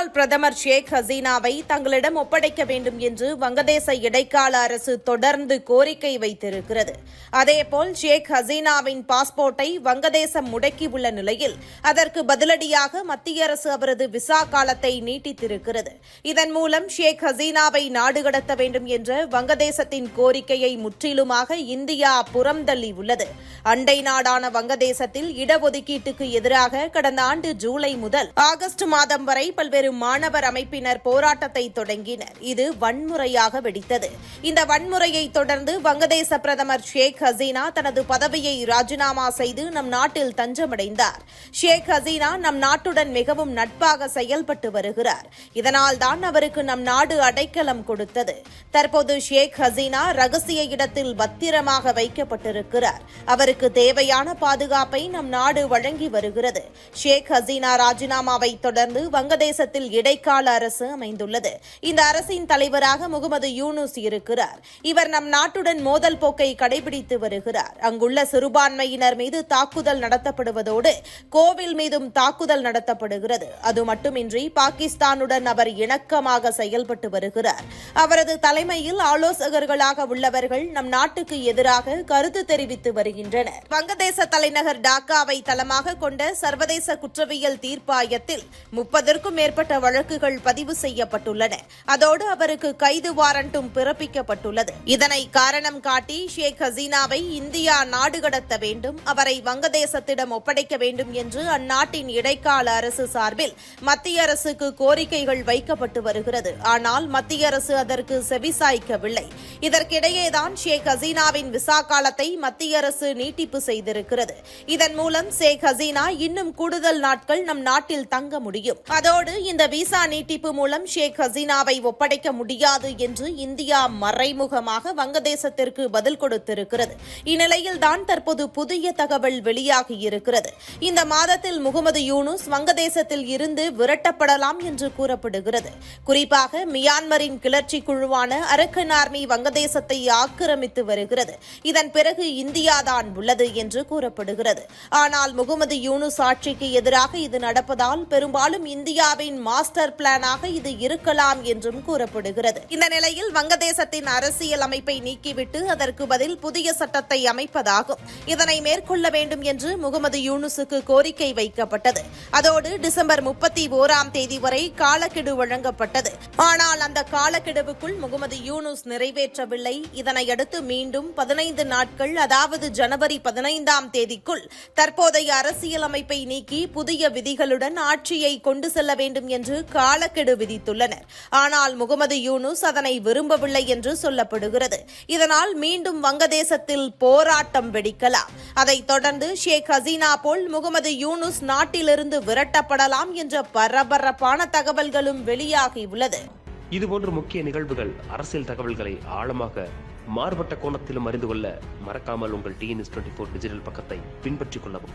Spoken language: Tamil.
முன்னாள் பிரதமர் ஷேக் ஹசீனாவை தங்களிடம் ஒப்படைக்க வேண்டும் என்று வங்கதேச இடைக்கால அரசு தொடர்ந்து கோரிக்கை வைத்திருக்கிறது. அதேபோல் ஷேக் ஹசீனாவின் பாஸ்போர்ட்டை வங்கதேசம் முடக்கியுள்ள நிலையில் அதற்கு பதிலடியாக மத்திய அரசு அவரது விசா காலத்தை நீட்டித்திருக்கிறது. இதன் மூலம் ஷேக் ஹசீனாவை நாடு கடத்த வேண்டும் என்ற வங்கதேசத்தின் கோரிக்கையை முற்றிலுமாக இந்தியா புறம்தள்ளியுள்ளது அண்டை நாடான வங்கதேசத்தில் இடஒதுக்கீட்டுக்கு எதிராக கடந்த ஆண்டு ஜூலை முதல் ஆகஸ்ட் மாதம் வரை பல்வேறு மாணவர் அமைப்பினர் போராட்டத்தை தொடங்கினர். இது வன்முறையாக வெடித்தது. இந்த வன்முறையை தொடர்ந்து வங்கதேச பிரதமர் ஷேக் ஹசீனா தனது பதவியை ராஜினாமா செய்து நம் நாட்டில் தஞ்சமடைந்தார். ஷேக் ஹசீனா நம் நாட்டுடன் மிகவும் நட்பாக செயல்பட்டு வருகிறார். இதனால் தான் அவருக்கு நம் நாடு அடைக்கலம் கொடுத்தது. தற்போது ஷேக் ஹசீனா ரகசிய இடத்தில் பத்திரமாக வைக்கப்பட்டிருக்கிறார். அவருக்கு தேவையான பாதுகாப்பை நம் நாடு வழங்கி வருகிறது. ஷேக் ஹசீனா ராஜினாமாவை தொடர்ந்து வங்கதேசத்தில் இடைக்கால அரசு அமைந்துள்ளது. இந்த அரசின் தலைவராக முகமது யூனுஸ் இருக்கிறார். இவர் நம் நாட்டுடன் மோதல் போக்கை கடைபிடித்து வருகிறார். அங்குள்ள சிறுபான்மையினர் மீது தாக்குதல் நடத்தப்படுவதோடு கோவில் மீதும் தாக்குதல் நடத்தப்படுகிறது. அது மட்டுமின்றி பாகிஸ்தானுடன் அவர் இணக்கமாக செயல்பட்டு வருகிறார். அவரது தலைமையில் ஆலோசகர்களாக உள்ளவர்கள் நம் நாட்டுக்கு எதிராக கருத்து தெரிவித்து வருகின்றனர். வங்கதேச தலைநகர் டாக்காவை தளமாக கொண்ட சர்வதேச குற்றவியல் தீர்ப்பாயத்தில் முப்பதற்கும் மேற்பட்ட சட்ட வழக்குகள் பதிவு செய்யப்பட்டுள்ளன. அதோடு அவருக்கு கைது வாரண்டும் பிறப்பிக்கப்பட்டுள்ளது. இதனை காரணம் காட்டி ஷேக் ஹசீனாவை இந்தியா நாடு கடத்த வேண்டும் அவரை வங்கதேசத்திடம் ஒப்படைக்க வேண்டும் என்று அந்நாட்டின் இடைக்கால அரசு சார்பில் மத்திய அரசுக்கு கோரிக்கைகள் வைக்கப்பட்டு வருகிறது. ஆனால் மத்திய அரசு அதற்கு செவிசாய்க்கவில்லை. இதற்கிடையேதான் ஷேக் ஹசீனாவின் விசா காலத்தை மத்திய அரசு நீட்டிப்பு செய்திருக்கிறது. இதன் மூலம் ஷேக் ஹசீனா இன்னும் கூடுதல் நாட்கள் நம் நாட்டில் தங்க முடியும். அதோடு இந்த விசா நீட்டிப்பு மூலம் ஷேக் ஹசீனாவை ஒப்படைக்க முடியாது என்று இந்தியா மறைமுகமாக வங்கதேசத்திற்கு பதில் கொடுத்திருக்கிறது. இந்நிலையில் தான் தற்போது புதிய தகவல் வெளியாகியிருக்கிறது இந்த மாதத்தில் முகமது யூனுஸ் வங்கதேசத்தில் இருந்து விரட்டப்படலாம் என்று கூறப்படுகிறது. குறிப்பாக மியான்மரின் கிளர்ச்சி குழுவான அரக்கன் ஆர்மி வங்கதேசத்தை ஆக்கிரமித்து வருகிறது. இதன் பிறகு இந்தியாதான் உள்ளது என்று கூறப்படுகிறது. ஆனால் முகமது யூனுஸ் ஆட்சிக்கு எதிராக இது நடப்பதால் பெரும்பாலும் இந்தியாவின் அரசின் மாஸ்டர் பிளானாக இது இருக்கலாம் என்றும் கூறப்படுகிறது. இந்த நிலையில் வங்கதேசத்தின் அரசியல் அமைப்பை நீக்கிவிட்டு அதற்கு பதில் புதிய சட்டத்தை அமைப்பதாகும். இதனை மேற்கொள்ள வேண்டும் என்று முகமது யூனுசுக்கு கோரிக்கை வைக்கப்பட்டது. அதோடு டிசம்பர் முப்பத்தி ஓராம் தேதி வரை காலக்கெடு வழங்கப்பட்டது. ஆனால் அந்த காலக்கெடுவுக்குள் முகமது யூனுஸ் நிறைவேற்றவில்லை. இதனையடுத்து மீண்டும் பதினைந்து நாட்கள் அதாவது ஜனவரி பதினைந்தாம் தேதிக்குள் தற்போதைய அரசியலமைப்பை நீக்கி புதிய விதிகளுடன் ஆட்சியை கொண்டு செல்ல வேண்டும் என்று காலக்கெடு விதித்துள்ளனர். ஆனால் முகமது யூனுஸ் அதனை விரும்பவில்லை என்று சொல்லப்படுகிறது. இதனால் மீண்டும் வங்கதேசத்தில் போராட்டம் வெடிக்கலாம். அதைத் தொடர்ந்து ஷேக் ஹசீனா போல் முகமது யூனுஸ் நாட்டிலிருந்து விரட்டப்படலாம் என்ற பரபரப்பான தகவல்களும் வெளியாகியுள்ளது. இதுபோன்ற முக்கிய நிகழ்வுகள் அரசியல் தகவல்களை ஆழமாக மாறுபட்ட கோணத்திலும் அறிந்து கொள்ள மறக்காமல் உங்கள் டிஎன்எஸ் டுவெண்ட்டி ஃபோர் டிஜிட்டல் பக்கத்தை பின்பற்றிக் கொள்ளவும்.